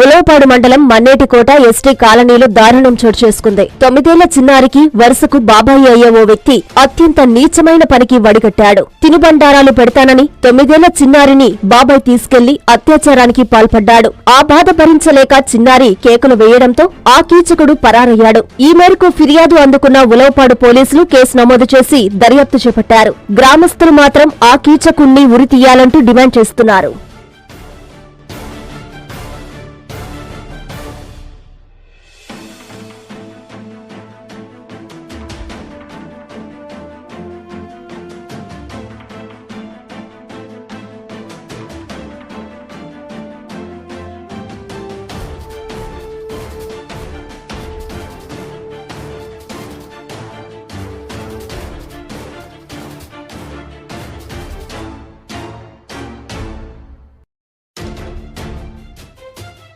ఉలవపాడు మండలం మన్నేటికోట ఎస్టీ కాలనీలో దారుణం చోటు చేసుకుంది. తొమ్మిదేళ్ళ చిన్నారికి వరుసకు బాబాయి అయ్యే ఓ వ్యక్తి అత్యంత నీచమైన పనికి వడిగట్టాడు. తినుబండారాలు పెడతానని తొమ్మిదేళ్ళ చిన్నారిని బాబాయ్ తీసుకెళ్ళి అత్యాచారానికి పాల్పడ్డాడు. ఆ బాధ భరించలేక చిన్నారి కేకులు వేయడంతో ఆ కీచకుడు పరారయ్యాడు. ఈ మేరకు ఫిర్యాదు అందుకున్న ఉలవపాడు పోలీసులు కేసు నమోదు చేసి దర్యాప్తు చేపట్టారు. గ్రామస్తులు మాత్రం ఆ కీచకుణ్ణి ఉరి తీయాలంటూ డిమాండ్ చేస్తున్నారు.